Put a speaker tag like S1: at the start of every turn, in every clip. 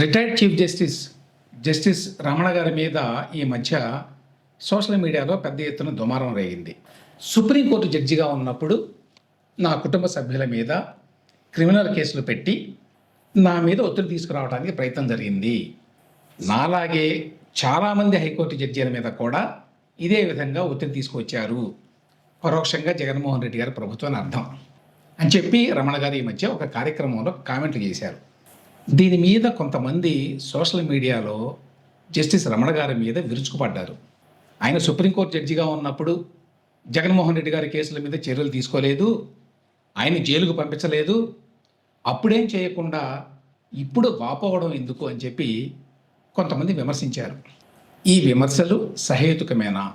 S1: Retired chief justice justice Ramana గారి మీద ఈ మధ్య సోషల్ మీడియాలో పెద్ద ఎత్తున దుమారం రేగింది. సుప్రీంకోర్టు జడ్జిగా ఉన్నప్పుడు నా కుటుంబ సభ్యుల మీద క్రిమినల్ కేసులు పెట్టి నా మీద ఒత్తిడి తీసుకురావడానికి ప్రయత్నం జరిగింది. నాలాగే చాలామంది హైకోర్టు జడ్జీల మీద కూడా ఇదే విధంగా ఒత్తిడి తీసుకొచ్చారు. పరోక్షంగా జగన్మోహన్ రెడ్డి గారి ప్రభుత్వాన్ని అర్థం అని చెప్పి రమణ గారు ఈ మధ్య ఒక కార్యక్రమంలో కామెంట్లు చేశారు. దీని మీద కొంతమంది సోషల్ మీడియాలో జస్టిస్ రమణ గారి మీద విరుచుకుపడ్డారు. ఆయన సుప్రీంకోర్టు జడ్జిగా ఉన్నప్పుడు జగన్మోహన్ రెడ్డి గారి కేసుల మీద చర్యలు తీసుకోలేదు ఆయన జైలుకు పంపించలేదు. అప్పుడేం చేయకుండా ఇప్పుడు వాపోవడం ఎందుకు అని చెప్పి కొంతమంది విమర్శించారు. ఈ విమర్శలు సహేతుకమేనా?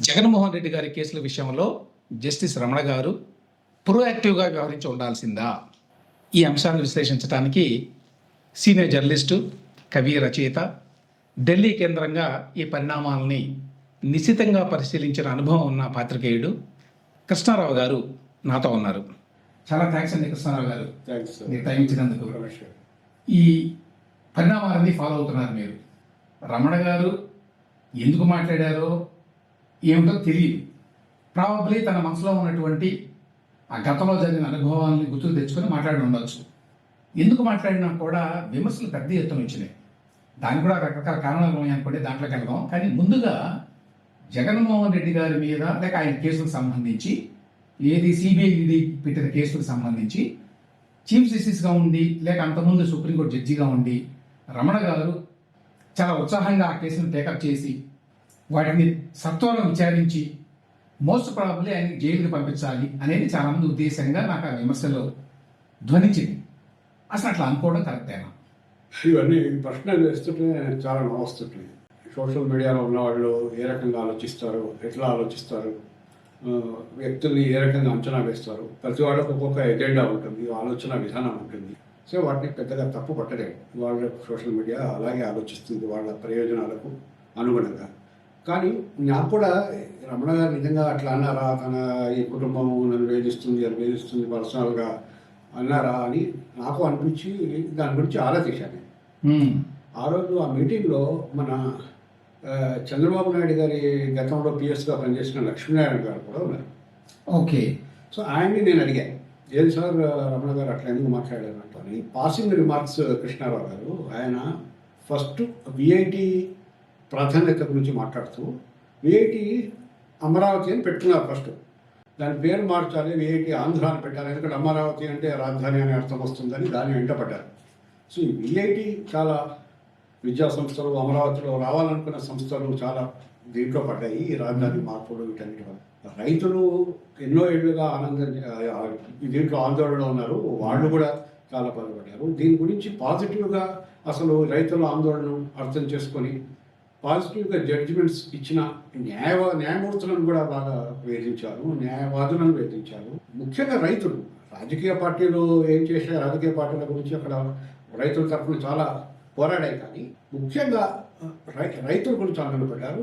S1: జగన్మోహన్ రెడ్డి గారి కేసుల విషయంలో జస్టిస్ రమణ గారు ప్రొయాక్టివ్గా వ్యవహరించి ఉండాల్సిందా? ఈ అంశాలను విశ్లేషించడానికి సీనియర్ జర్నలిస్టు కవి రచయిత ఢిల్లీ కేంద్రంగా ఈ పరిణామాలని నిశితంగా పరిశీలించిన అనుభవం ఉన్న పాత్రికేయుడు కృష్ణారావు గారు నాతో ఉన్నారు. చాలా థ్యాంక్స్ అండి కృష్ణారావు గారు. మీరు టైం ఇచ్చినందుకు. ఈ పరిణామాలన్నీ ఫాలో అవుతున్నారు మీరు. రమణ గారు ఎందుకు మాట్లాడారో ఏమిటో తెలియదు. ప్రాబబ్లీ తన మనసులో ఉన్నటువంటి ఆ గతంలో జరిగిన అనుభవాలని గుర్తుకు తెచ్చుకొని మాట్లాడి ఉండొచ్చు. ఎందుకు మాట్లాడినా కూడా విమర్శలు పెద్ద ఎత్తున వచ్చినాయి. దానికి కూడా రకరకాల కారణాలు ఉన్నాయి దాంట్లోకి వెళ్దాం. కానీ ముందుగా జగన్మోహన్ రెడ్డి గారి మీద లేక ఆయన కేసులకు సంబంధించి ఏది సిబిఐ పెట్టిన కేసులకు సంబంధించి చీఫ్ జస్టిస్గా ఉండి లేక అంతకుముందు సుప్రీంకోర్టు జడ్జిగా ఉండి రమణ గారు చాలా ఉత్సాహంగా ఆ కేసును టేకప్ చేసి వాటిని సత్వరం విచారించి మోస్ట్ ప్రాబ్లీ ఆయన జైలుకి పంపించాలి అనేది చాలా మంది ఉద్దేశంగా నాకు ఆ విమర్శలో ధ్వనించింది. అసలు అట్లా అనుకోవడం కరెక్టేనా?
S2: ఇవన్నీ ప్రశ్నలు వేస్తుంటే చాలా నవ్వుస్తుంటాయి సోషల్ మీడియాలో ఉన్న వాళ్ళు ఏ రకంగా ఆలోచిస్తారు? ఎట్లా ఆలోచిస్తారు? వ్యక్తుల్ని ఏ రకంగా అంచనా వేస్తారు? ప్రతి వాళ్ళకు ఒక్కొక్క ఎజెండా ఉంటుంది ఆలోచన విధానం ఉంటుంది. సో వాటిని పెద్దగా తప్పు పట్టలేదు వాళ్ళ సోషల్ మీడియా అలాగే ఆలోచిస్తుంది వాళ్ళ ప్రయోజనాలకు అనుగుణంగా. కానీ నాకు కూడా రమణ గారు నిజంగా అట్లా అన్నారా? తన ఈ కుటుంబం నన్ను వేధిస్తుంది అని వేధిస్తుంది పర్సనల్గా అన్నారా అని నాకు అనిపించి దాని గురించి ఆలోచించాను. ఆ రోజు ఆ మీటింగ్లో మన చంద్రబాబు నాయుడు గారి గతంలో పిఎస్గా పనిచేసిన లక్ష్మీనారాయణ గారు కూడా ఉన్నారు.
S1: ఓకే.
S2: సో ఆయన్ని నేను అడిగాను ఏం సార్ రమణ గారు అట్లా ఎందుకు మాట్లాడారు? అని. పాసింగ్ రిమార్క్స్ కృష్ణారావు గారు ఆయన ఫస్ట్ విఐటి ప్రాధాన్యత గురించి మాట్లాడుతూ విఐటి అమరావతి అని పెట్టుకున్నారు ఫస్ట్. దాని పేరు మార్చాలి వేటి ఆంధ్ర అని పెట్టాలి ఎందుకంటే అమరావతి అంటే రాజధాని అనే అర్థం వస్తుందని దాన్ని వెంటపడ్డారు. సో ఈ విఐటి చాలా విద్యా సంస్థలు అమరావతిలో రావాలనుకున్న సంస్థలు చాలా దీంట్లో పడ్డాయి ఈ రాజధాని మార్పులు వీటన్నిటి వల్ల. రైతులు ఎన్నో ఏళ్ళుగా ఆనందం దీంట్లో ఆందోళనలో ఉన్నారు వాళ్ళు కూడా చాలా బాధపడ్డారు. దీని గురించి పాజిటివ్గా అసలు రైతుల ఆందోళన అర్థం చేసుకొని పాజిటివ్గా జడ్జిమెంట్స్ ఇచ్చిన న్యాయ న్యాయమూర్తులను కూడా బాగా వేధించారు న్యాయవాదులను వేధించారు. ముఖ్యంగా రైతులు. రాజకీయ పార్టీలు ఏం చేసే రాజకీయ పార్టీల గురించి అక్కడ రైతుల తరఫున చాలా పోరాడాయి కానీ ముఖ్యంగా రై రైతుల గురించి ఆందోళన పెట్టారు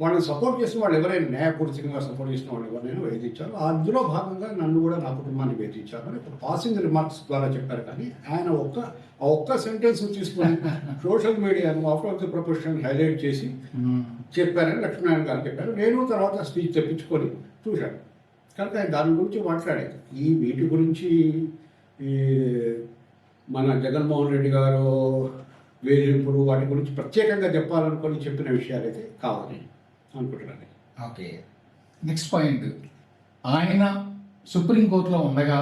S2: వాళ్ళని సపోర్ట్ చేసిన వాళ్ళు ఎవరైనా న్యాయపూర్తికంగా సపోర్ట్ చేసిన వాళ్ళు ఎవరైనా వేధించారు. అందులో భాగంగా నన్ను కూడా నా కుటుంబాన్ని వేధించారు అని పాసింగ్ రిమార్క్స్ ద్వారా చెప్పారు. కానీ ఆయన ఒక్క ఆ ఒక్క సెంటెన్స్ తీసుకొని సోషల్ మీడియాను out of the profession highlight చేసి
S1: మ్మ్.
S2: చెప్పారని లక్ష్మీనారాయణ గారు చెప్పారు. నేను తర్వాత స్పీచ్ తెప్పించుకొని చూశాను. కనుక ఆయన దాని గురించి మాట్లాడేది ఈ వీటి గురించి ఈ మన జగన్మోహన్ రెడ్డి గారు వేధింపుడు వాటి గురించి ప్రత్యేకంగా చెప్పాలనుకొని చెప్పిన విషయాలు అయితే కావాలి. అనుకుంటున్నాను.
S1: ఓకే. నెక్స్ట్ పాయింట్ ఆయన సుప్రీంకోర్టులో ఉండగా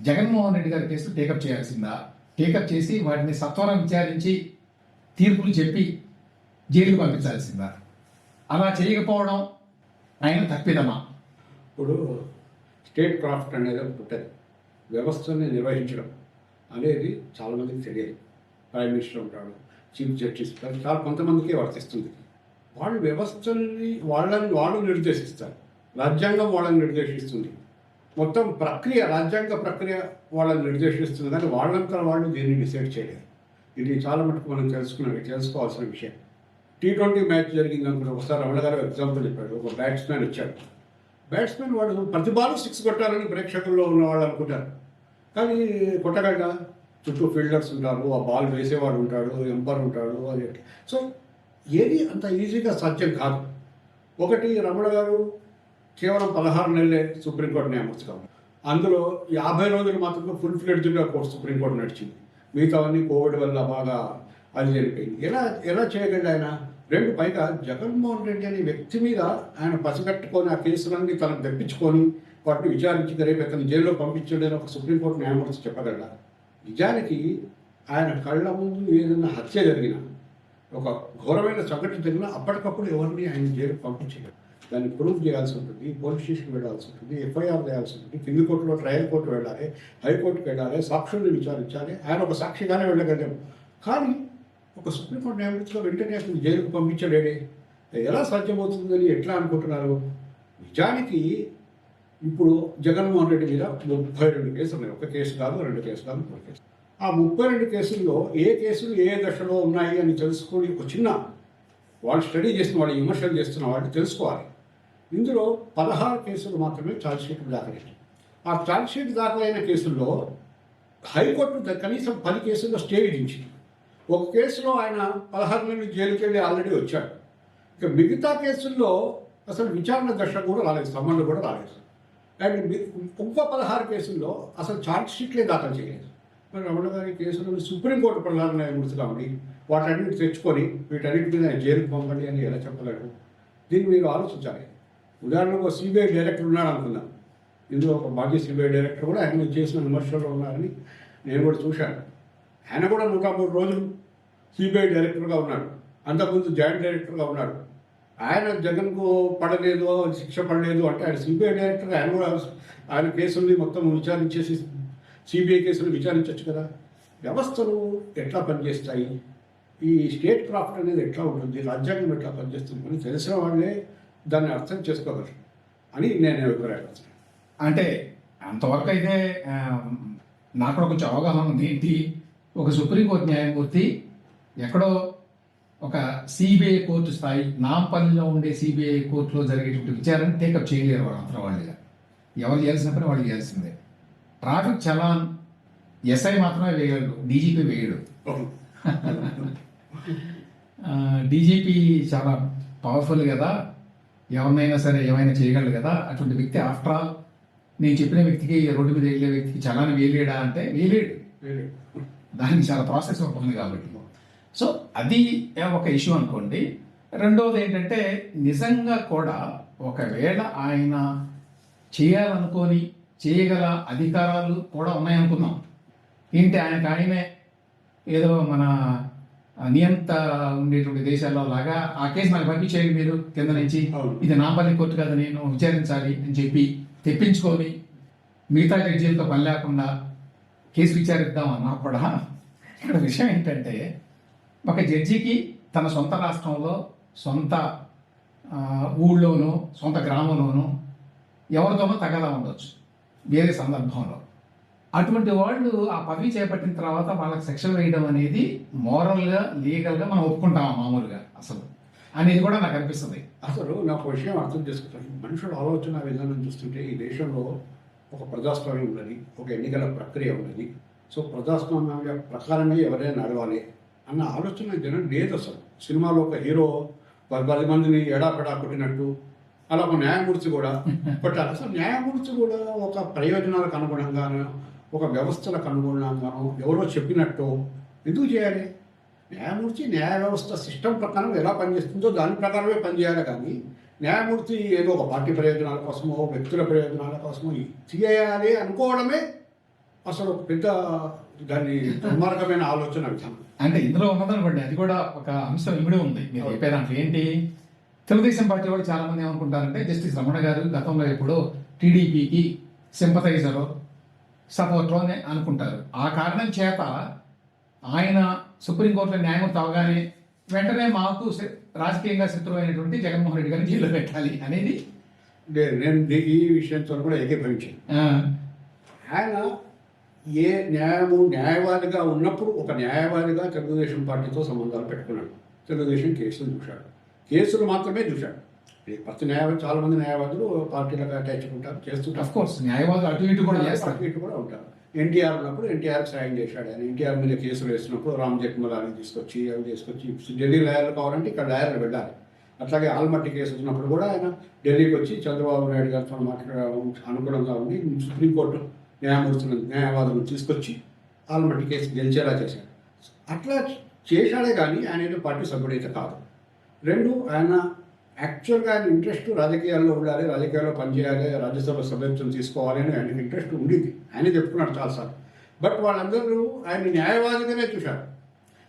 S1: జగన్మోహన్ రెడ్డి గారి కేసు టేకప్ చేయాల్సిందా? టేకప్ చేసి వాటిని సత్వరం విచారించి తీర్పులు చెప్పి జైలుకు పంపించాల్సిందా? అలా చేయకపోవడం ఆయన తప్పిదమా?
S2: ఇప్పుడు స్టేట్ క్రాఫ్ట్ అనేది ఒకటి ఉంటుంది వ్యవస్థని నిర్వహించడం అనేది చాలామందికి తెలియదు. ప్రైమ్ మినిస్టర్ ఉంటాడు చీఫ్ జస్టిస్ ఉంటాడు. చాలా కొంతమందికే వర్తిస్తుంది. వాళ్ళు వ్యవస్థని వాళ్ళని వాళ్ళు నిర్దేశిస్తారు. రాజ్యాంగం వాళ్ళని నిర్దేశిస్తుంది. మొత్తం ప్రక్రియ రాజ్యాంగ ప్రక్రియ వాళ్ళని నిర్దేశిస్తుంది కానీ వాళ్ళంతా వాళ్ళు దీన్ని డిసైడ్ చేయలేరు. ఇది చాలా మటుకు మనం తెలుసుకునే తెలుసుకోవాల్సిన విషయం. టీ ట్వంటీ మ్యాచ్ జరిగింది అనుకుంటే ఒకసారి రమణ గారు ఎగ్జాంపుల్ చెప్పాడు ఒక బ్యాట్స్మెన్ వచ్చాడు. బ్యాట్స్మెన్ వాడు ప్రతి బాల్ సిక్స్ కొట్టాలని ప్రేక్షకుల్లో ఉన్న వాళ్ళు అనుకుంటారు. కానీ కొట్టగలడా? చుట్టూ ఫీల్డర్స్ ఉంటారు ఆ బాల్ వేసేవాడు ఉంటాడు ఎంపర్ ఉంటాడు అది సో ఏది అంత ఈజీగా సాధ్యం కాదు. ఒకటి రమణ గారు కేవలం పదహారు నెలలే సుప్రీంకోర్టు న్యాయమూర్తిగా అందులో యాభై రోజులు మాత్రమే ఫుల్ ఫ్లెడ్జ్గా కోర్టు సుప్రీంకోర్టు నడిచింది. మిగతావన్నీ కోవిడ్ వల్ల బాగా అది జరిగిపోయింది ఎలా ఎలా చేయగలడు ఆయన? రెండు పైగా జగన్మోహన్ రెడ్డి అనే వ్యక్తి మీద ఆయన పసిగట్టుకొని ఆ కేసులన్నీ తనకు తెప్పించుకొని వాటిని విచారించి రేపు అతను జైల్లో పంపించడని ఒక సుప్రీంకోర్టు న్యాయమూర్తి చెప్పగలరా నిజానికి ఆయన కళ్ళ ముందు ఏదైనా హత్య జరిగినా ఒక ఘోరమైన సంఘటన జరిగినా అప్పటికప్పుడు ఎవరిని ఆయన జైలు పంపించలేరు దాన్ని ప్రూవ్ చేయాల్సి ఉంటుంది పోలీస్ స్టేషన్కి వెళ్ళాల్సి ఉంటుంది ఎఫ్ఐఆర్ చేయాల్సి ఉంటుంది కింది కోర్టులో ట్రయల్ కోర్టు వెళ్ళాలి హైకోర్టుకి వెళ్ళాలి సాక్షుల్ని విచారించాలి ఆయన ఒక సాక్షిగానే వెళ్ళగలేము కానీ ఒక సుప్రీంకోర్టు న్యాయమూర్తిగా వెంటనే అతను జైలుకు పంపించలేడే. ఎలా సాధ్యమవుతుందని ఎట్లా అనుకుంటున్నారు? నిజానికి ఇప్పుడు జగన్మోహన్ రెడ్డి మీద ముప్పై రెండు కేసులు ఉన్నాయి. ఒక కేసు కాదు రెండు కేసు కాదు మూడు కేసు ఆ ముప్పై రెండు కేసుల్లో ఏ కేసులు ఏ దశలో ఉన్నాయి అని తెలుసుకొని ఒక చిన్న వాళ్ళు స్టడీ చేసిన వాళ్ళు విమర్శలు చేస్తున్న వాళ్ళు తెలుసుకోవాలి. ఇందులో పదహారు కేసులు మాత్రమే ఛార్జ్షీట్ దాఖలైంది ఆ ఛార్జ్షీట్ దాఖలైన కేసుల్లో హైకోర్టు కనీసం పది కేసుల్లో స్టే విధించింది. ఒక కేసులో ఆయన పదహారు నెలలు జైలుకి వెళ్ళి ఆల్రెడీ వచ్చాడు. ఇక మిగతా కేసుల్లో అసలు విచారణ దశ కూడా రాలేదు సంబంధం కూడా రాలేదు. అండ్ ఇంకో పదహారు కేసుల్లో అసలు ఛార్జ్ షీట్లే దాఖలు చేయలేదు. మరి రమణ గారి కేసులను సుప్రీంకోర్టు ప్రధాన న్యాయమూర్తులు ఉండి వాటన్నిటి తెచ్చుకొని వీటన్నిటి మీద ఆయన జైలుకు పంపండి అని ఎలా చెప్పలేడు దీన్ని మీరు ఆలోచించాలి. ఉదాహరణకు సిబిఐ డైరెక్టర్ ఉన్నాడు అనుకుందాం. ఇందులో ఒక మాజీ సిబిఐ డైరెక్టర్ కూడా ఆయన చేసిన విమర్శలు ఉన్నారని నేను కూడా చూశాను. ఆయన కూడా నూట మూడు రోజులు సిబిఐ డైరెక్టర్గా ఉన్నాడు. అంతకుముందు జాయింట్ డైరెక్టర్గా ఉన్నాడు. ఆయన జగన్కు పడలేదు శిక్ష పడలేదు అంటే ఆయన సిబిఐ డైరెక్టర్ ఆయన కూడా ఆయన కేసుల్ని మొత్తం విచారించేసి సిబిఐ కేసులు విచారించవచ్చు కదా. వ్యవస్థలు ఎట్లా పనిచేస్తాయి? ఈ స్టేట్ క్రాఫ్ట్ అనేది ఎట్లా ఉంటుంది? రాజ్యాంగం ఎట్లా పనిచేస్తుంది? అని తెలిసిన వాళ్ళే దాన్ని అర్థం చేసుకోగలరు అని నేను అభిప్రాయపడుతున్నాను
S1: అంటే అంతవరకు అయితే నాకు కూడా కొంచెం అవగాహన ఉంది. ఏంటి? ఒక సుప్రీంకోర్టు న్యాయమూర్తి ఎక్కడో ఒక సిబిఐ కోర్టు స్థాయి నాంపల్లిలో ఉండే సిబిఐ కోర్టులో జరిగేటువంటి విచారణ టేకప్ చేయలేరు వాళ్ళు. అంతరం వాళ్ళుగా ఎవరు చేయాల్సిన పని వాళ్ళు చేయాల్సిందే. ట్రాఫిక్ చలాన్ ఎస్ఐ మాత్రమే వేయగలడు డీజీపీ వేయడు. డీజీపీ చాలా పవర్ఫుల్ కదా. ఎవరినైనా సరే ఏమైనా చేయగలడు కదా. అటువంటి వ్యక్తి ఆఫ్టర్ ఆల్ నేను చెప్పిన వ్యక్తికి రోడ్డు మీద వెళ్ళే వ్యక్తికి చలాని వేయలేడా అంటే వేయలేడు. దానికి చాలా ప్రాసెస్ ఉంటుంది కాబట్టి. సో అది ఒక ఇష్యూ అనుకోండి. రెండవది ఏంటంటే నిజంగా కూడా ఒకవేళ ఆయన చేయాలనుకొని చేయగల అధికారాలు కూడా ఉన్నాయనుకుందాం. ఏంటి ఆయనకు ఆయనే ఏదో మన నియంత ఉండేటువంటి దేశాల్లో లాగా ఆ కేసు నాకు పంపించేయండి మీరు కింద నుంచి. ఇది నాపల్లి కోర్టు కదా నేను విచారించాలి అని చెప్పి తెప్పించుకొని మిగతా జడ్జీలతో పని లేకుండా కేసు విచారిద్దాం అన్నా కూడా. ఇక్కడ విషయం ఏంటంటే ఒక జడ్జికి తన సొంత రాష్ట్రంలో సొంత ఊళ్ళోనూ సొంత గ్రామంలోనూ ఎవరితోనో తగదా ఉండొచ్చు. వేరే సందర్భంలో. అటువంటి వాళ్ళు ఆ పదవి చేపట్టిన తర్వాత వాళ్ళకి శిక్షలు వేయడం అనేది మోరల్గా లీగల్గా మనం ఒప్పుకుంటాం మామూలుగా అసలు. అనేది కూడా నాకు అనిపిస్తుంది.
S2: అసలు నాకు విషయం అర్థం చేసుకుంటాను. మనుషుల ఆలోచన విధానం చూస్తుంటే ఈ దేశంలో ఒక ప్రజాస్వామ్యం ఉన్నది ఒక ఎన్నికల ప్రక్రియ ఉన్నది సో ప్రజాస్వామ్య ప్రకారమే ఎవరైనా నడవాలి అన్న ఆలోచన జనం లేదు అసలు. సినిమాలో ఒక హీరో పది పది మందిని ఎడాపెడా కొట్టినట్టు అలా ఒక న్యాయమూర్తి కూడా కొట్టాలి అసలు న్యాయమూర్తి కూడా ఒక ప్రయోజనాలకు అనుగుణంగానో ఒక వ్యవస్థలకు అనుగుణంగానో ఎవరో చెప్పినట్టు ఎందుకు చేయాలి? న్యాయమూర్తి న్యాయ వ్యవస్థ సిస్టమ్ ప్రకారం ఎలా పనిచేస్తుందో దాని ప్రకారమే పనిచేయాలి కానీ న్యాయమూర్తి ఏదో ఒక పార్టీ ప్రయోజనాల కోసమో వ్యక్తుల ప్రయోజనాల కోసమో చేయాలి అనుకోవడమే అసలు ఒక పెద్ద దాన్ని దుర్మార్గమైన ఆలోచన విధానం.
S1: అంటే ఇందులో ఉన్నదనుకోండి అది కూడా ఒక అంశం ఇమిడి ఉంది. మీరు చెప్పే దాంట్లో ఏంటి? తెలుగుదేశం పార్టీ వాళ్ళు చాలా మంది ఏమనుకుంటారంటే జస్టిస్ రమణ గారు గతంలో ఎప్పుడో టీడీపీకి సింపథైజర్ సపోర్టర్ అని అనుకుంటారు. ఆ కారణం చేత ఆయన సుప్రీంకోర్టులో న్యాయమూర్తి అవగానే వెంటనే మాకు రాజకీయంగా శత్రువైనటువంటి జగన్మోహన్ రెడ్డి గారిని జైల్లో పెట్టాలి అనేది
S2: నేను ఈ విషయంతో కూడా ఏకీభవించాను. ఆయన ఏ న్యాయము న్యాయవాదిగా ఉన్నప్పుడు ఒక న్యాయవాదిగా తెలుగుదేశం పార్టీతో సంబంధాలు పెట్టుకున్నాడు. తెలుగుదేశం కేసులు చూశాడు. కేసులు మాత్రమే చూశాడు. ప్రతి న్యాయవాది చాలా మంది న్యాయవాదులు పార్టీలకు అటాచ్ ఉంటారు చేస్తుంటారు.
S1: కోర్స్ న్యాయవాదులు అటు ఇటు కూడా చేస్తారు.
S2: అటు ఇటు కూడా ఉంటారు. ఎన్టీఆర్ ఉన్నప్పుడు ఎన్టీఆర్ సాయం చేశాడు. ఆయన ఎన్టీఆర్ మీద కేసులు వేసినప్పుడు రామ్ జెట్మలాని తీసుకొచ్చి అవి తీసుకొచ్చి ఢిల్లీ లాయర్లు కావాలంటే ఇక్కడ లాయర్లు వెళ్ళాలి. అట్లాగే ఆల్మట్టి కేసు వచ్చినప్పుడు కూడా ఆయన ఢిల్లీకి వచ్చి చంద్రబాబు నాయుడు గారితో మాట్లాడడం అనుకూలంగా ఉండి సుప్రీంకోర్టు న్యాయమూర్తులను న్యాయవాదులను తీసుకొచ్చి ఆల్మట్టి కేసు గెలిచేలా చేశాడు. అట్లా చేశాడే కానీ ఆయన పార్టీ సభ్యుడైతే కాదు. రెండు ఆయన యాక్చువల్గా ఆయన ఇంట్రెస్ట్ రాజకీయాల్లో ఉండాలి రాజకీయాల్లో పనిచేయాలి రాజ్యసభ సభ్యత్వం తీసుకోవాలి అని ఆయనకి ఇంట్రెస్ట్ ఉండింది. ఆయనే చెప్పుకున్నాడు చాలాసార్లు. బట్ వాళ్ళందరూ ఆయన న్యాయవాదిగానే చూశారు.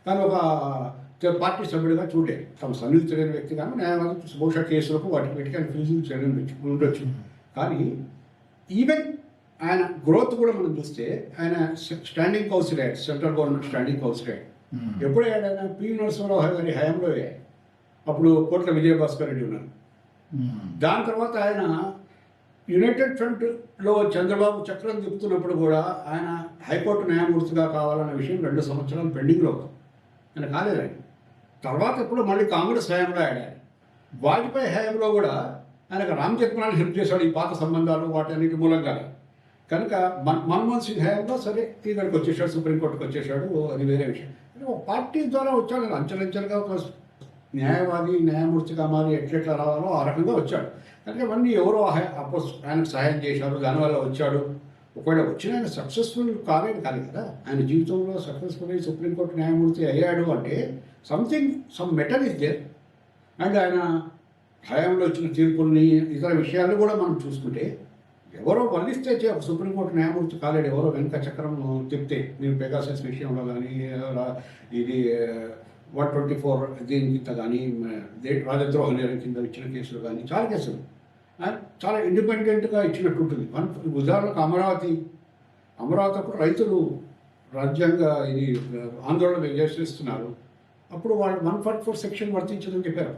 S2: కానీ ఒక పార్టీ సభ్యుడిగా చూడలేదు. తమ సన్నిహితులైన వ్యక్తి కానీ న్యాయవాది బహుశా కేసులకు వాటికి వీటికి ఆయన ఫీజులు చేయడం ఉండొచ్చు. కానీ ఈవెన్ ఆయన గ్రోత్ కూడా మనం చూస్తే ఆయన స్టాండింగ్ కౌన్సిల్ అయ్యాడు సెంట్రల్ గవర్నమెంట్ స్టాండింగ్ కౌన్సిల్. ఎప్పుడు ఆయన పి నరసింహరావు గారి హయాంలో అయ్యాడు అప్పుడు కోట్ల విజయభాస్కర్ రెడ్డి ఉన్నారు. దాని తర్వాత ఆయన యునైటెడ్ ఫ్రంట్లో చంద్రబాబు చక్రం తిప్పుతున్నప్పుడు కూడా ఆయన హైకోర్టు న్యాయమూర్తిగా కావాలన్న విషయం రెండు సంవత్సరాలు పెండింగ్లో. ఆయన కాలేదు ఆయన. తర్వాత ఇప్పుడు మళ్ళీ కాంగ్రెస్ హయాంలో ఆడారు వాజ్పేయి హయాంలో కూడా ఆయనకు రామ్ జెత్మలాని హెల్ప్ చేశాడు ఈ పాత సంబంధాలు వాటన్నిటి మూలంగా కనుక మన్ మన్మోహన్ సింగ్ హయాంలో సరే ఇక్కడికి వచ్చేసాడు సుప్రీంకోర్టుకి వచ్చేసాడు అది వేరే విషయం. పార్టీ ద్వారా వచ్చాడు ఆయన అంచెలంచెలుగా ఒక న్యాయవాది న్యాయమూర్తిగా మారి ఎట్లెట్లా రావాలో ఆ రకంగా వచ్చాడు. కనుక ఇవన్నీ ఎవరో ఆయ- అపోజ్ ఆయనకు సహాయం చేశారు దానివల్ల వచ్చాడు. ఒకవేళ వచ్చిన ఆయన సక్సెస్ఫుల్ కాలేదు కాదు కదా. ఆయన జీవితంలో సక్సెస్ఫుల్ అయ్యి సుప్రీంకోర్టు న్యాయమూర్తి అయ్యాడు అంటే something some matter is there. And ఆయన హయాంలో వచ్చిన తీర్పుల్ని ఇతర విషయాలు కూడా మనం చూసుకుంటే ఎవరో వల్లిస్తే సుప్రీంకోర్టు న్యాయమూర్తి కాలేడు ఎవరో వెనుక చక్రం తిప్పితే నేను పెగాసెస్ విషయంలో కానీ ఇది వన్ ట్వంటీ ఫోర్ దీని కింద కానీ రాజద్రోహ నేరం కింద ఇచ్చిన కేసులు కానీ చాలా కేసులు. ఆ, చాలా ఇండిపెండెంట్గా ఇచ్చినట్టు ఉంటుంది వన్ ఉదాహరణకు అమరావతి. అమరావతి అప్పుడు రైతులు రాజ్యాంగ ఇది ఆందోళన చేస్తున్నారు అప్పుడు వాళ్ళు వన్ ఫార్టీ ఫోర్ సెక్షన్ వర్తించదని చెప్పారు.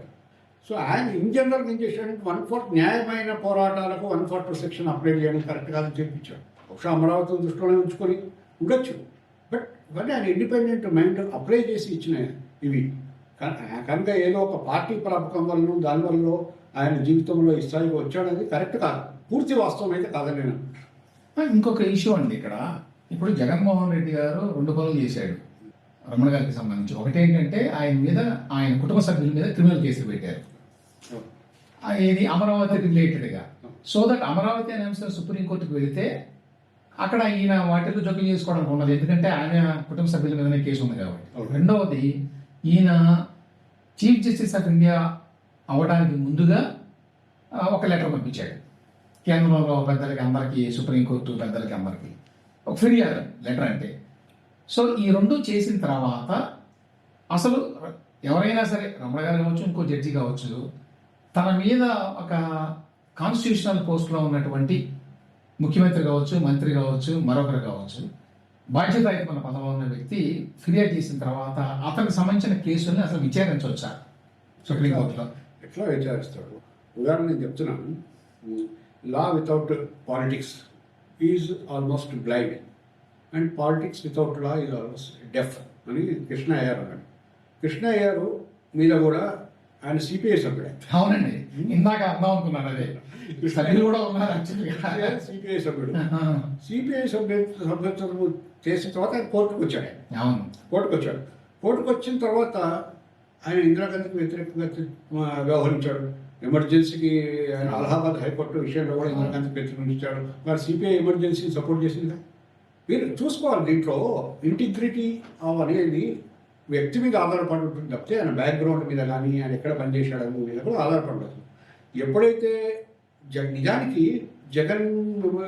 S2: సో ఆయన ఇన్ జనరల్ ఏం చేశాడంటే వన్ ఫోర్ న్యాయమైన పోరాటాలకు one forty four section apply చేయడం కరెక్ట్ కాదని చెప్పించాడు బహుశా అమరావతిని దృష్టిలోనే ఉంచుకొని ఉండొచ్చు. బట్ ఇవన్నీ ఆయన ఇండిపెండెంట్ మైండ్ అప్లై చేసి ఇచ్చిన ఇవి. కన- కనుక ఏదో ఒక పార్టీ ప్రాపకం వల్ల దానివల్ల ఆయన జీవితంలో ఈ స్థాయికి వచ్చాడనేది కరెక్ట్ కాదు. పూర్తి వాస్తవం అయితే కాదని నేను
S1: ఇంకొక ఇష్యూ అండి ఇక్కడ. ఇప్పుడు జగన్మోహన్ రెడ్డి గారు రెండు పనులు చేశాడు. రమణ గారికి సంబంధించి. ఒకటి ఏంటంటే ఆయన మీద ఆయన కుటుంబ సభ్యుల మీద క్రిమినల్ కేసులు పెట్టారు. ఇది అమరావతి రిలేటెడ్గా. సో దట్ అమరావతి అనే అంశం సుప్రీంకోర్టుకు వెళితే అక్కడ ఈయన వాటిలో జోక్యం చేసుకోవడానికి ఉన్నది ఎందుకంటే ఆయన కుటుంబ సభ్యుల మీదనే కేసు ఉంది కాబట్టి. రెండవది ఈయన చీఫ్ జస్టిస్ ఆఫ్ ఇండియా అవడానికి ముందుగా ఒక లెటర్ పంపించాడు. కేంద్రంలో పెద్దలకి అందరికీ సుప్రీంకోర్టు పెద్దలకి అందరికీ. ఒక ఫిర్యాదు లెటర్ అంటే. సో ఈ రెండు చేసిన తర్వాత అసలు ఎవరైనా సరే రమణ గారు కావచ్చు ఇంకో జడ్జి కావచ్చు తన మీద ఒక కాన్స్టిట్యూషనల్ పోస్ట్లో ఉన్నటువంటి ముఖ్యమంత్రి కావచ్చు మంత్రి కావచ్చు మరొకరు కావచ్చు బాధ్యతాయుతమైన పదవి ఉన్న వ్యక్తి ఫిర్యాదు చేసిన తర్వాత అతనికి సంబంధించిన కేసుల్ని అసలు విచారించవచ్చా సుప్రీంకోర్టులో.
S2: ఎట్లా విచారిస్తాడు? ఉదాహరణ నేను చెప్తున్నాను. Law without politics is almost blind and politics without law is almost deaf అని కృష్ణ అయ్యారు అన్నాడు. కృష్ణ అయ్యారు మీద కూడా ఆయన సిపిఐ సభ్యుడే.
S1: అవునండి. ఇందాక అందాం అనుకున్నాను అదే. సభ్యులు కూడా ఉన్నారు యాక్చువల్గా.
S2: సిపిఐ సభ్యుడు. సిపిఐ సభ్యు సభ్యత్వం చేసిన తర్వాత ఆయన కోర్టుకు వచ్చాడు. ఆయన.
S1: అవును.
S2: కోర్టుకు వచ్చాడు. కోర్టుకు వచ్చిన తర్వాత ఆయన ఇందిరాగాంధీకి వ్యతిరేకంగా వ్యవహరించాడు. ఎమర్జెన్సీకి ఆయన అలహాబాద్ హైకోర్టు విషయంలో కూడా ఇందిరాగాంధీకి వ్యతిరేకించాడు మరి సిపిఐ ఎమర్జెన్సీ సపోర్ట్ చేసిందిగా మీరు చూసుకోవాలి దీంట్లో. ఇంటిగ్రిటీ అనేది వ్యక్తి మీద ఆధారపడి ఉంటుంది తప్పితే ఆయన బ్యాక్గ్రౌండ్ మీద కానీ ఆయన ఎక్కడ పనిచేశాడు మీద కూడా ఆధారపడదు ఎప్పుడైతే జ నిజానికి జగన్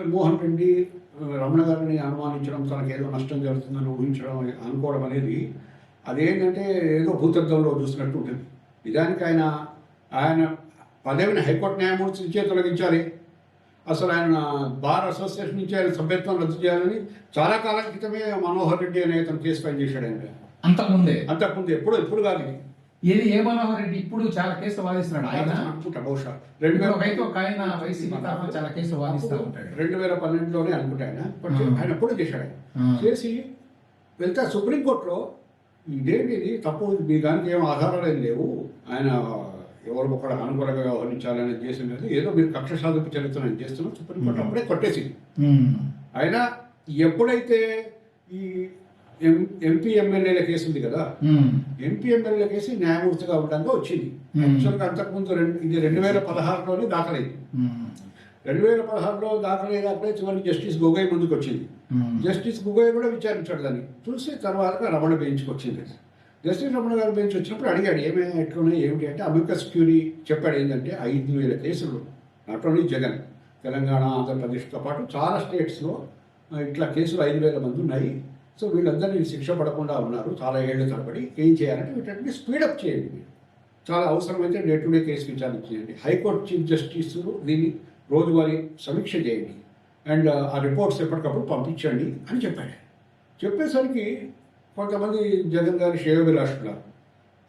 S2: మోహన్ రెడ్డి రమణ గారిని అనుమానించడం తనకు ఏదో నష్టం జరుగుతుందని ఊహించడం అనుకోవడం అనేది అదేంటంటే ఏదో భూతత్వంలో చూసినట్టు ఉంటుంది. నిజానికి ఆయన ఆయన పదవిని హైకోర్టు న్యాయమూర్తి నుంచే తొలగించాలి. అసలు ఆయన బార్ అసోసియేషన్ నుంచి ఆయన సభ్యత్వం రద్దు చేయాలని చాలా కాలం క్రితమే మనోహర్ రెడ్డి అనే అతను కేసు ఫైల్ చేశాడు ఆయన
S1: అంతకుముందే.
S2: అంతకుముందు ఎప్పుడు ఎప్పుడు కాదు.
S1: ఏది? ఏ రెడ్డి ఇప్పుడు చాలా కేసులు వాదిస్తున్నాడు ఆయన?
S2: అనుకుంటా బహుశా. రెండు వేల
S1: ఒకైతే ఒక ఆయన వైసీపీ తరఫున చాలా కేసులు వాదిస్తూ ఉంటాడు.
S2: రెండు వేల పన్నెండులోనే అనుకుంటా ఆయన. ఆయన ఎప్పుడు చేశాడు. చేసి వెళ్తే సుప్రీంకోర్టులో ఇదేంటి ఇది తప్పు మీ దానికి ఏం ఆధారాలు ఏం లేవు. ఆయన ఎవరు ఒకరు అనుకూలంగా వ్యవహరించాలని చేసినది ఏదో మీరు కక్ష సాధింపు చరిత్ర చేస్తున్నాం సుప్రీంకోర్టు. అప్పుడే కొట్టేసింది. అయినా ఎప్పుడైతే ఈ ఎంపీ ఎమ్మెల్యేల కేసు ఉంది కదా. ఎంపీ ఎమ్మెల్యేల కేసు న్యాయమూర్తిగా ఉండడానికి వచ్చింది. యాక్చువల్గా అంతకుముందు రెండు ఇది రెండు వేల పదహారులోనే దాఖలైంది. రెండు వేల పదహారులో దాఖలైనప్పుడే చివరికి జస్టిస్ గొగోయ్ ముందుకు వచ్చింది జస్టిస్ గొగోయ్ కూడా విచారించాడు దాన్ని. చూసి తర్వాత రమణ బెంచ్కి వచ్చింది. జస్టిస్ రమణ గారు బెంచ్ వచ్చినప్పుడు అడిగాడు ఏమేమి ఎట్లున్నాయి ఏమిటి? అంటే అమికస్ క్యూరీ చెప్పాడు ఏంటంటే ఐదు వేల కేసులు నాట్ ఓన్లీ జగన్ తెలంగాణ ఆంధ్రప్రదేశ్తో పాటు చాలా స్టేట్స్లో ఇట్లా కేసులు ఐదు వేల మంది ఉన్నాయి. సో వీళ్ళందరినీ శిక్ష పడకుండా ఉన్నారు. చాలా ఏళ్ళు తరబడి. ఏం చేయాలంటే వీటన్నిటిని స్పీడప్ చేయండి మీరు. చాలా అవసరమైతే డే టు డే కేసు విచారణ చేయండి. హైకోర్టు చీఫ్ జస్టిస్ దీన్ని రోజువారీ సమీక్ష చేయండి. అండ్ ఆ రిపోర్ట్స్ ఎప్పటికప్పుడు పంపించండి అని చెప్పాడు. చెప్పేసరికి కొంతమంది జగన్ గారి శ్రేయోభిలాషులు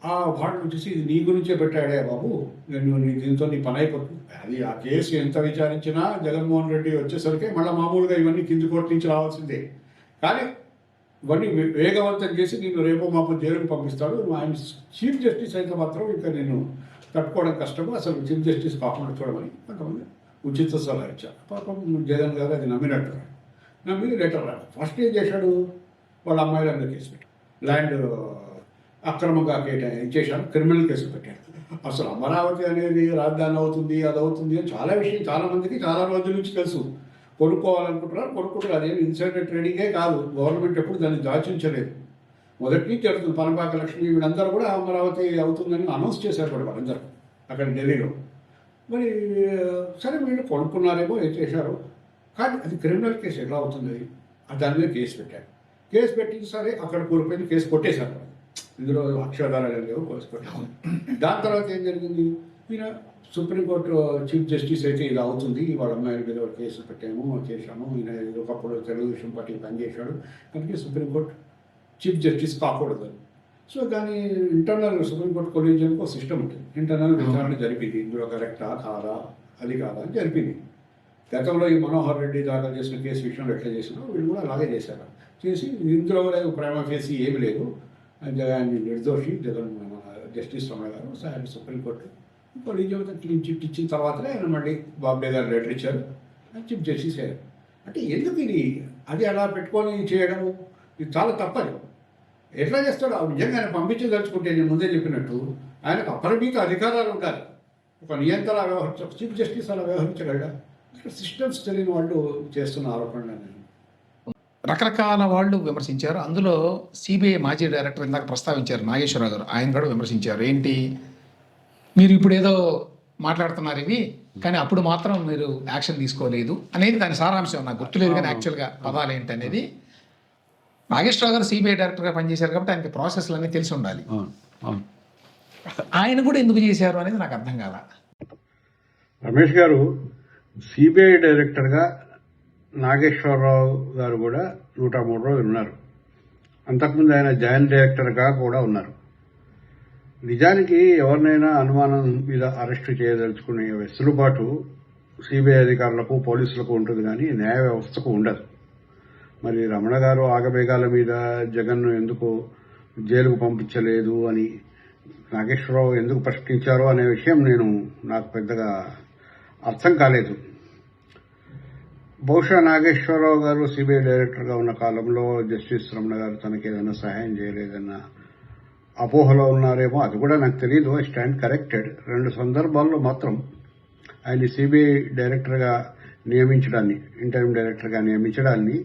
S2: ఆ వాటిని చూసి ఇది నీ గురించే పెట్టాడే బాబు. నేను నీ దీంతో నీ పని అయిపోతుంది. అది ఆ కేసు ఎంత విచారించినా జగన్మోహన్ రెడ్డి వచ్చేసరికి మళ్ళీ మామూలుగా ఇవన్నీ కింది కోర్టు నుంచి రావాల్సిందే. కానీ ఇవన్నీ వేగవంతం చేసి నేను రేపో మాపో జైలుకు పంపిస్తాడు. ఆయన చీఫ్ జస్టిస్ అయితే మాత్రం ఇంకా నేను తట్టుకోవడం కష్టము. అసలు చీఫ్ జస్టిస్ కాకుండా చూడమని. కొంతమంది ఉచిత సలహా ఇచ్చారు. పాపం జగన్ గారు అది నమ్మినట్టు నమ్మి లెటర్ రాడు ఫస్ట్ ఏం చేశాడు? వాళ్ళ అమ్మాయిలందరూ కేసు పెట్టాడు. ల్యాండ్ అక్రమంగా కేటా చేశాను క్రిమినల్ కేసు పెట్టాడు. అసలు అమరావతి అనేది రాజధాని అవుతుంది అది అవుతుంది అని చాలా విషయం చాలామందికి చాలా రోజుల నుంచి తెలుసు. కొనుక్కోవాలనుకుంటున్నారు కొనుక్కుంటారు అదేమి ఇన్సైడర్ ట్రేడింగే కాదు. గవర్నమెంట్ ఎప్పుడు దాన్ని దాచించలేదు. మొదటి నుంచి జరుగుతుంది పనపాక లక్ష్మి వీళ్ళందరూ కూడా అమరావతి అవుతుందని అనౌన్స్ చేశారు కూడా వాళ్ళందరూ అక్కడ ఢిల్లీలో. మరి సరే వీళ్ళు కొనుక్కున్నారేమో ఏం చేశారు? కానీ అది క్రిమినల్ కేసు ఎలా అవుతుంది? దాని మీద కేసు పెట్టారు. కేసు పెట్టి సరే అక్కడ కూలిపోయింది కేసు కొట్టేశారు. ఇందులో అక్షరాధారాలు లేవు కేసు దాని తర్వాత ఏం జరిగింది? ఈయన సుప్రీంకోర్టు చీఫ్ జస్టిస్ అయితే ఇది అవుతుంది. వాళ్ళ అమ్మాయి మీద కేసు పెట్టాము చేశాము. ఈయన ఒకప్పుడు తెలుగుదేశం పార్టీకి పనిచేశాడు. అందుకే సుప్రీంకోర్టు చీఫ్ జస్టిస్ కాకూడదు. సో దాని ఇంటర్నల్ సుప్రీంకోర్టు కొలీజియంకి ఒక సిస్టమ్ ఉంటుంది. ఇంటర్నల్ విచారణ జరిపింది. ఇందులో కరెక్టా? కాదా? అది కాదా? అని జరిపింది. గతంలో ఈ మనోహర్ రెడ్డి దాఖలు చేసిన కేసు విషయంలో ఎట్లా చేసినా వీళ్ళు కూడా అలాగే చేశారు. చేసి ఇందులో కూడా ప్రేమ కేసు ఏమి లేదు. జగన్ నిర్దోషి జగన్ జస్టిస్ రమణ గారు sir supreme court collegium clean chit ఇచ్చిన తర్వాతనే ఆయన మళ్ళీ బాబ్డే గారు లెటర్ ఇచ్చారు. చిప్ చేసేసారు అంటే ఎందుకు ఇది? అది అలా పెట్టుకొని చేయడం ఇది చాలా తప్పదు. ఎట్లా చేస్తాడు? ఆ నిజంగా ఆయన పంపించదలుచుకుంటే నేను ముందే చెప్పినట్టు ఆయనకు అపరిమిత అధికారాలు ఉండాలి. ఒక నియంత్రణ వ్యవహరించ చీఫ్ జస్టిస్ అలా వ్యవహరించగలడా? ఇక్కడ సిస్టమ్స్ తెలియని వాళ్ళు చేస్తున్న ఆరోపణలు నేను
S1: రకరకాల వాళ్ళు విమర్శించారు. అందులో సిబిఐ మాజీ డైరెక్టర్ ఇందాక ప్రస్తావించారు. నాగేశ్వరరావు గారు. ఆయన కూడా విమర్శించారు. ఏంటి? మీరు ఇప్పుడు ఏదో మాట్లాడుతున్నారు ఇవి కానీ అప్పుడు మాత్రం మీరు యాక్షన్ తీసుకోలేదు అనేది దాని సారాంశం. నాకు గుర్తులేదు కానీ యాక్చువల్గా పదాలు ఏంటి అనేది నాగేశ్వరరావు గారు సిబిఐ డైరెక్టర్గా పనిచేశారు కాబట్టి ఆయనకి ప్రాసెస్లు అన్నీ తెలిసి ఉండాలి. ఆయన కూడా ఎందుకు చేశారు అనేది నాకు అర్థం కాల.
S3: రమేష్ గారు సిబిఐ డైరెక్టర్గా నాగేశ్వరరావు గారు కూడా నూట మూడు రోజులు ఉన్నారు. అంతకుముందు ఆయన జాయింట్ డైరెక్టర్గా కూడా ఉన్నారు. నిజానికి ఎవరినైనా అనుమానం మీద అరెస్టు చేయదలుచుకునే వెసులుబాటు సిబిఐ అధికారులకు పోలీసులకు ఉంటుంది కానీ న్యాయ వ్యవస్థకు ఉండదు. మరి రమణ గారు ఆగమేఘాల మీద జగన్ను ఎందుకు జైలుకు పంపించలేదు అని నాగేశ్వరరావు ఎందుకు ప్రశ్నించారో అనే విషయం నేను నాకు పెద్దగా అర్థం కాలేదు. బహుశా నాగేశ్వరరావు గారు సిబిఐ డైరెక్టర్గా ఉన్న కాలంలో జస్టిస్ రమణ గారు తనకి ఏదైనా సహాయం చేయలేదన్న అపోహలో ఉన్నారేమో అది కూడా నాకు తెలియదు ఐ స్టాండ్ కరెక్టెడ్ రెండు సందర్భాల్లో మాత్రం ఆయన సిబిఐ డైరెక్టర్గా నియమించడాన్ని ఇంటర్మ్ డైరెక్టర్గా నియమించడాన్ని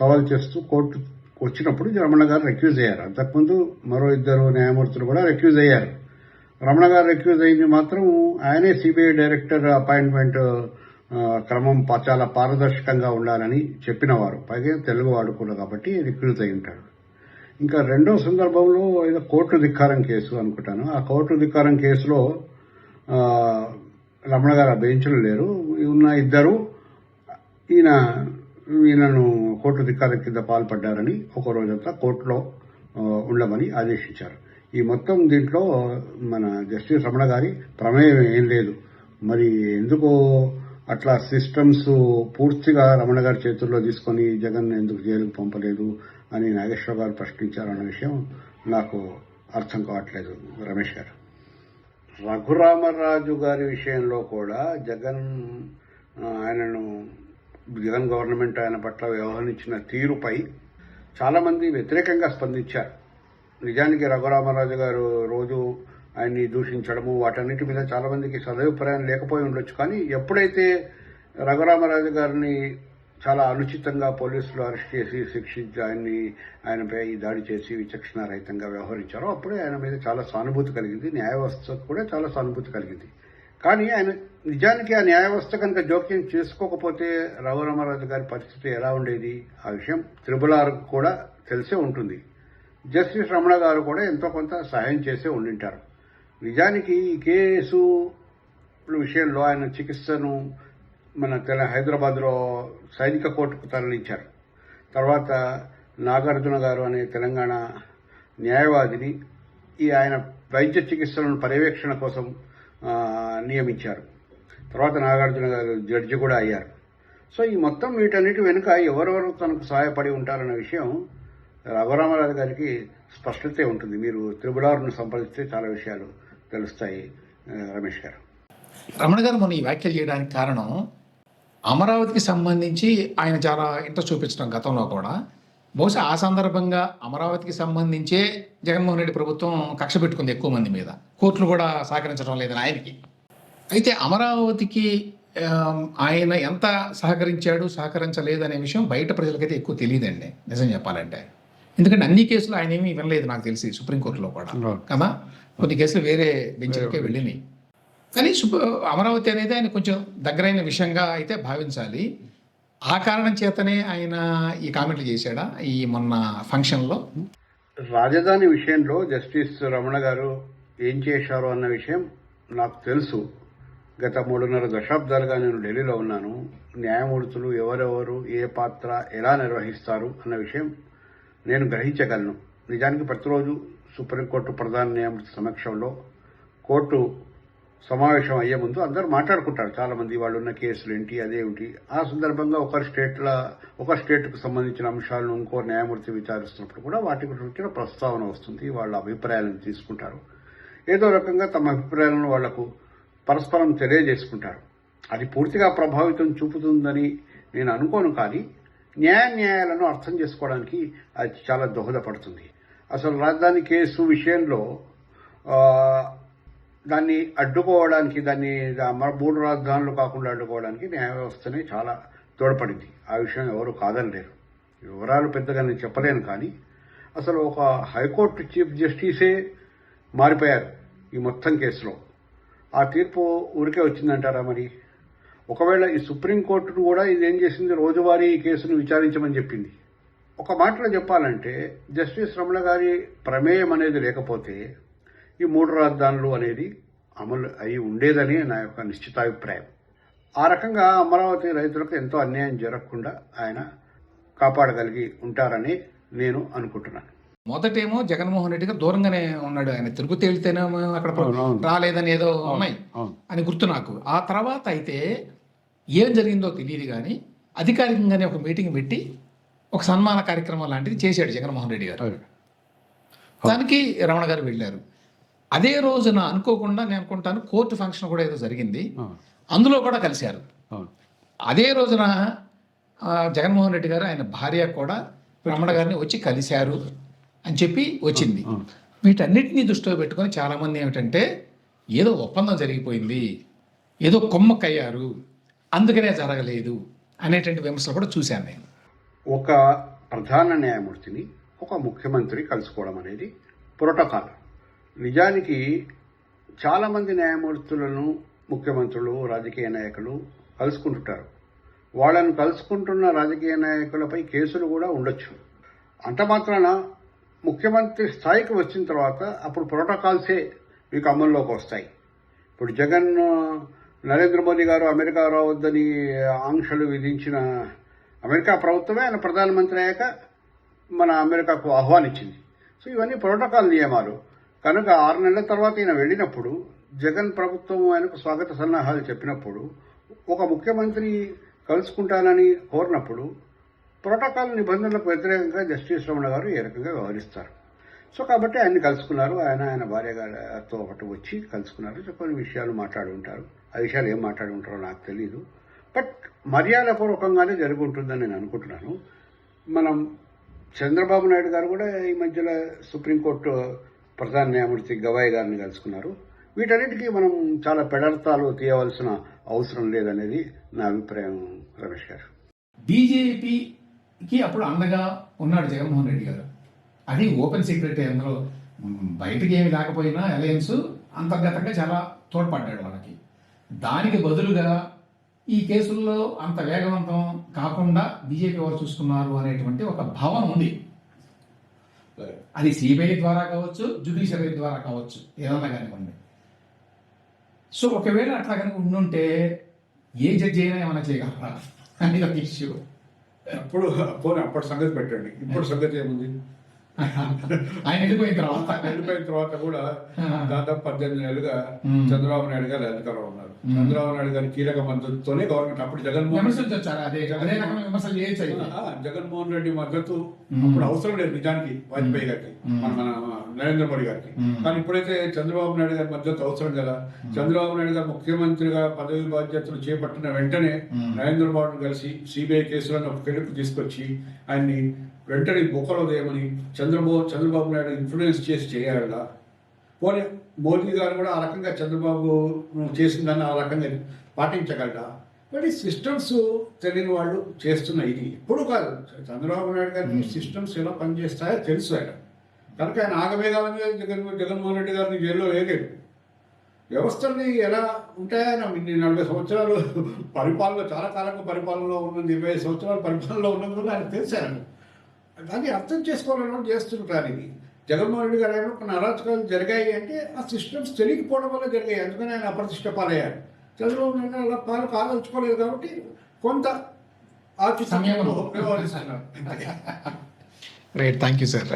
S3: సవాల్ చేస్తూ కోర్టు వచ్చినప్పుడు రమణ గారు రెక్యూజ్ అయ్యారు. అంతకుముందు మరో ఇద్దరు న్యాయమూర్తులు కూడా రెక్యూజ్ అయ్యారు. రమణ గారు రెక్యూజ్ అయింది మాత్రం ఆయనే సిబిఐ డైరెక్టర్ అపాయింట్మెంట్ క్రమం చాలా పారదర్శకంగా ఉండాలని చెప్పినవారు. పైగా తెలుగు వాడుకున్నారు కాబట్టి రిక్రూజ్ అయి ఉంటాడు ఇంకా రెండో సందర్భంలో ఏదో కోర్టు ధిక్కారం కేసు అనుకుంటాను. ఆ కోర్టు ధిక్కారం కేసులో రమణ గారు బెంచ్లు లేరు. ఉన్న ఇద్దరు ఈయన ఈయనను కోర్టు ధిక్కారం కింద పాల్పడ్డారని ఒక రోజంతా కోర్టులో ఉండమని ఆదేశించారు. ఈ మొత్తం దీంట్లో మన జస్టిస్ రమణ గారి ప్రమేయం ఏం లేదు. మరి ఎందుకు అట్లా సిస్టమ్స్ పూర్తిగా రమణ గారి చేతుల్లో తీసుకొని జగన్ ఎందుకు జైలుకు పంపలేదు? అని నాగేశ్వర గారు ప్రశ్నించారన్న విషయం నాకు అర్థం కావట్లేదు రమేష్ గారు. రఘురామరాజు గారి విషయంలో కూడా జగన్ ఆయనను
S2: జగన్ గవర్నమెంట్ ఆయన పట్ల వ్యవహరించిన తీరుపై చాలామంది వ్యతిరేకంగా స్పందించారు. నిజానికి రఘురామరాజు గారు రోజు ఆయన్ని దూషించడము వాటన్నిటి మీద చాలామందికి సదభిప్రాయం లేకపోయి ఉండొచ్చు. కానీ ఎప్పుడైతే రఘురామరాజు గారిని చాలా అనుచితంగా పోలీసులు అరెస్ట్ చేసి శిక్షించి ఆయన్ని ఆయనపై దాడి చేసి విచక్షణ రహితంగా వ్యవహరించారో అప్పుడే ఆయన మీద చాలా సానుభూతి కలిగింది. న్యాయ వ్యవస్థకు కూడా చాలా సానుభూతి కలిగింది. కానీ ఆయన నిజానికి ఆ న్యాయ వ్యవస్థ కనుక జోక్యం చేసుకోకపోతే రఘురామారాజు గారి పరిస్థితి ఎలా ఉండేది? ఆ విషయం త్రిబుల్ ఆర్ కూడా తెలిసే ఉంటుంది. జస్టిస్ రమణ గారు కూడా ఎంతో కొంత సహాయం చేసే ఉండింటారు. నిజానికి ఈ కేసు విషయంలో ఆయన చికిత్సను మన తెల హైదరాబాద్లో సైనిక కోర్టుకు తరలించారు. తర్వాత నాగార్జున గారు అనే తెలంగాణ న్యాయవాదిని ఈ ఆయన వైద్య చికిత్సలను పర్యవేక్షణ కోసం నియమించారు. తర్వాత నాగార్జున గారు జడ్జి కూడా అయ్యారు. సో ఈ మొత్తం వీటన్నిటి వెనుక ఎవరెవరు తనకు సహాయపడి ఉంటారన్న విషయం రఘురామరాజు గారికి స్పష్టతే ఉంటుంది. మీరు త్రిబులారును సంప్రదిస్తే చాలా విషయాలు తెలుస్తాయి రమేష్ గారు.
S1: రమణ గారు మొన్న ఈ వ్యాఖ్యలు చేయడానికి కారణం అమరావతికి సంబంధించి ఆయన చాలా ఇంట్రెస్ట్ చూపించడం గతంలో కూడా. బహుశా ఆ సందర్భంగా అమరావతికి సంబంధించే జగన్మోహన్ రెడ్డి ప్రభుత్వం కక్ష పెట్టుకుంది ఎక్కువ మంది మీద. కోర్టులు కూడా సహకరించడం లేదని ఆయనకి. అయితే అమరావతికి ఆయన ఎంత సహకరించాడు సహకరించలేదు అనే విషయం బయట ప్రజలకైతే ఎక్కువ తెలియదండి. నిజం చెప్పాలంటే. ఎందుకంటే అన్ని కేసులు ఆయన ఏమీ వినలేదు నాకు తెలిసి సుప్రీంకోర్టులో కూడా. కదా? కొన్ని కేసులు వేరే బెంచ్లకే వెళ్ళినాయి. కానీ అమరావతి అనేది ఆయన కొంచెం దగ్గరైన విషయంగా అయితే భావించాలి. ఆ కారణం చేతనే ఆయన ఈ కామెంట్లు చేశాడా ఈ మొన్న ఫంక్షన్లో?
S2: రాజధాని విషయంలో జస్టిస్ రమణ గారు ఏం చేశారు అన్న విషయం నాకు తెలుసు. గత మూడున్నర దశాబ్దాలుగా నేను ఢిల్లీలో ఉన్నాను. న్యాయమూర్తులు ఎవరెవరు ఏ పాత్ర ఎలా నిర్వహిస్తారు అన్న విషయం నేను గ్రహించగలను. నిజానికి ప్రతిరోజు సుప్రీంకోర్టు ప్రధాన న్యాయమూర్తి సమక్షంలో కోర్టు సమావేశం అయ్యే ముందు అందరూ మాట్లాడుకుంటారు. చాలా మంది వాళ్ళు ఉన్న కేసులు ఏంటి అదేమిటి ఆ సందర్భంగా ఒకరి స్టేట్ల ఒక స్టేట్కు సంబంధించిన అంశాలను ఇంకో న్యాయమూర్తి విచారిస్తున్నప్పుడు కూడా వాటి గురించిన ప్రస్తావన వస్తుంది. వాళ్ళ అభిప్రాయాలను తీసుకుంటారు. ఏదో రకంగా తమ అభిప్రాయాలను వాళ్ళకు పరస్పరం తెలియజేసుకుంటారు. అది పూర్తిగా ప్రభావితం చూపుతుందని నేను అనుకోను కానీ న్యాయ న్యాయాలను అర్థం చేసుకోవడానికి అది చాలా దోహదపడుతుంది. అసలు రాజధాని కేసు విషయంలో దాన్ని అడ్డుకోవడానికి దాన్ని మూడు రాజధానులు కాకుండా అడ్డుకోవడానికి న్యాయ వ్యవస్థనే చాలా తోడ్పడింది. ఆ విషయం ఎవరు కాదనలేరు. వివరాలు పెద్దగా నేను చెప్పలేను కానీ అసలు ఒక హైకోర్టు చీఫ్ జస్టిసే మారిపోయారు ఈ మొత్తం కేసులో. ఆ తీర్పు ఊరికే వచ్చిందంటారా మరి? ఒకవేళ ఈ సుప్రీంకోర్టును కూడా ఇది ఏం చేసింది? రోజువారీ ఈ కేసును విచారించమని చెప్పింది. ఒక మాటలో చెప్పాలంటే జస్టిస్ రమణ గారి ప్రమేయం అనేది లేకపోతే ఈ మూడు రాజధానులు అనేది అమలు అయి ఉండేదని నా యొక్క నిశ్చితాభిప్రాయం. ఆ రకంగా అమరావతి రైతులకు ఎంతో అన్యాయం జరగకుండా ఆయన కాపాడగలిగి ఉంటారని నేను అనుకుంటున్నాను.
S1: మొదటేమో జగన్మోహన్ రెడ్డి గారు దూరంగానే ఉన్నాడు. ఆయన తిరుగుతూ వెళ్తేనేమో అక్కడ. రాలేదని ఏదో ఉన్నాయి. అని గుర్తు నాకు. ఆ తర్వాత అయితే ఏం జరిగిందో తెలియదు కానీ అధికారికంగానే ఒక మీటింగ్ పెట్టి ఒక సన్మాన కార్యక్రమం లాంటిది చేశాడు జగన్మోహన్ రెడ్డి గారు. దానికి రమణ గారు వెళ్ళారు. అదే రోజున అనుకోకుండా నేను అనుకుంటాను కోర్టు ఫంక్షన్ కూడా ఏదో జరిగింది. అందులో కూడా కలిశారు. అదే రోజున జగన్మోహన్ రెడ్డి గారు ఆయన భార్య కూడా రమణ గారిని వచ్చి కలిశారు అని చెప్పి వచ్చింది. వీటన్నిటినీ దృష్టిలో పెట్టుకొని చాలామంది ఏమిటంటే ఏదో ఒప్పందం జరిగిపోయింది ఏదో కొమ్మక్కయ్యారు అందుకనే జరగలేదు అనేటువంటి విమర్శలు కూడా చూశాను నేను.
S2: ఒక ప్రధాన న్యాయమూర్తిని ఒక ముఖ్యమంత్రి కలుసుకోవడం అనేది ప్రోటోకాల్. నిజానికి చాలామంది న్యాయమూర్తులను ముఖ్యమంత్రులు రాజకీయ నాయకులు కలుసుకుంటుంటారు. వాళ్ళను కలుసుకుంటున్న రాజకీయ నాయకులపై కేసులు కూడా ఉండొచ్చు. అంత మాత్రాన ముఖ్యమంత్రి స్థాయికి వచ్చిన తర్వాత అప్పుడు ప్రోటోకాల్సే మీకు అమల్లోకి వస్తాయి. ఇప్పుడు జగన్ నరేంద్ర మోదీ గారు అమెరికా రావద్దని ఆంక్షలు విధించిన అమెరికా ప్రభుత్వమే ఆయన ప్రధానమంత్రి అయ్యాక మన అమెరికాకు ఆహ్వానించింది. సో ఇవన్నీ ప్రోటోకాల్ నియమాలు. కనుక ఆరు నెలల తర్వాత ఈయన వెళ్ళినప్పుడు జగన్ ప్రభుత్వం ఆయనకు స్వాగత సన్నాహాలు చెప్పినప్పుడు ఒక ముఖ్యమంత్రి కలుసుకుంటానని కోరినప్పుడు ప్రోటోకాల్ నిబంధనలకు వ్యతిరేకంగా జస్టిస్ రమణ గారు ఏ రకంగా వ్యవహరిస్తారు. సో కాబట్టి ఆయన్ని కలుసుకున్నారు. ఆయన ఆయన భార్య గారితో ఒకటి వచ్చి కలుసుకున్నారు. సో కొన్ని విషయాలు మాట్లాడి ఉంటారు. ఆ విషయాలు ఏం మాట్లాడి ఉంటారో నాకు తెలియదు
S3: బట్ మర్యాదపూర్వకంగానే జరుగుంటుందని నేను అనుకుంటున్నాను. మనం చంద్రబాబు నాయుడు గారు కూడా ఈ మధ్యలో సుప్రీంకోర్టు ప్రధాన న్యాయమూర్తి గవాయ్ గారిని కలుసుకున్నారు. వీటన్నిటికీ మనం చాలా పెడర్థాలు తీయవలసిన అవసరం లేదనేది నా అభిప్రాయం రమేష్ గారు.
S1: బీజేపీకి అప్పుడు అండగా ఉన్నాడు జగన్మోహన్ రెడ్డి గారు. అది ఓపెన్ సీక్రెట్ అందులో బయటకి ఏమి లేకపోయినా అలయన్స్ అంతర్గతంగా చాలా తోడ్పడ్డాడు వాళ్ళకి. దానికి బదులుగా ఈ కేసుల్లో అంత వేగవంతం కాకుండా బీజేపీ వారు చూసుకున్నారు అనేటువంటి ఒక భావన ఉంది. అది సిబిఐ ద్వారా కావచ్చు జుడిషియరీ ద్వారా కావచ్చు ఏదన్నా కానివ్వండి సో ఒకవేళ అట్లా కనుక ఉండుంటే ఏ జడ్జి అయినా ఏమైనా చేయగలరా? అనేది ఒక ఇష్యూ
S2: అప్పుడు పోనీ అప్పటి సంగతి పెట్టండి. ఇప్పుడు సంగతి ఏముంది?
S1: ఆయన వెళ్ళిపోయిన తర్వాత
S2: వెళ్ళిపోయిన తర్వాత కూడా దాదాపు పద్దెనిమిది నెలలుగా. చంద్రబాబు నాయుడు గారు అధికారంలో ఉన్నారు. చంద్రబాబు నాయుడు గారి కీలక మద్దతుతోనే గవర్నమెంట్ అప్పుడు జగన్మోహన్ జగన్మోహన్ రెడ్డి మద్దతు. అప్పుడు అవసరం లేదు నిజానికి వాజ్పేయి గారికి. మన మన నరేంద్ర మోడీ గారికి. కానీ ఇప్పుడైతే చంద్రబాబు నాయుడు గారి మద్దతు అవసరం కదా. చంద్రబాబు నాయుడు గారు ముఖ్యమంత్రిగా పదవి బాధ్యతలు చేపట్టిన వెంటనే. నరేంద్ర మోడీ కలిసి సిబిఐ కేసులను ఒక కెలుపు తీసుకొచ్చి ఆయన్ని వెంటనే బొక్కలో దేయమని చంద్రబాబు చంద్రబాబు నాయుడు ఇన్ఫ్లుయెన్స్ చేసి చేయాలా పోనీ మోదీ గారు కూడా ఆ రకంగా చంద్రబాబు చేసిందని ఆ రకంగా పాటించగలరా? ఈ సిస్టమ్స్ తెలియని వాళ్ళు చేస్తున్న ఇది. ఎప్పుడు కాదు చంద్రబాబు నాయుడు గారికి సిస్టమ్స్ ఎలా పనిచేస్తాయో తెలుసు ఆయన. కనుక ఆయన ఆగమేఘాల మీద జగన్ జగన్మోహన్ రెడ్డి గారిని జైల్లో వేయలేడు వ్యవస్థల్ని ఎలా ఉంటాయని ఇన్ని నలభై సంవత్సరాలు పరిపాలన చాలా కాలంగా పరిపాలనలో ఉన్నది ఇరవై ఐదు సంవత్సరాలు పరిపాలనలో ఉన్నందుకు ఆయన తెలిసాను దాన్ని అర్థం చేసుకోవాలని చేస్తుంటారు ఇది జగన్మోహన్ రెడ్డి గారు ఏమో కొన్ని అరాచకాలు జరిగాయి అంటే ఆ సిస్టమ్స్ తెలియకపోవడం వల్ల జరిగాయి. అందుకని ఆయన అప్రతిష్ట పాలయ్యారు. చంద్రబాబు నాయుడు అలా పాలు కాదలుచుకోలేదు కాబట్టి కొంత ఆర్థిక
S1: సమయంలో.
S2: వ్యవహరిస్తున్నారు.
S1: Right thank you sir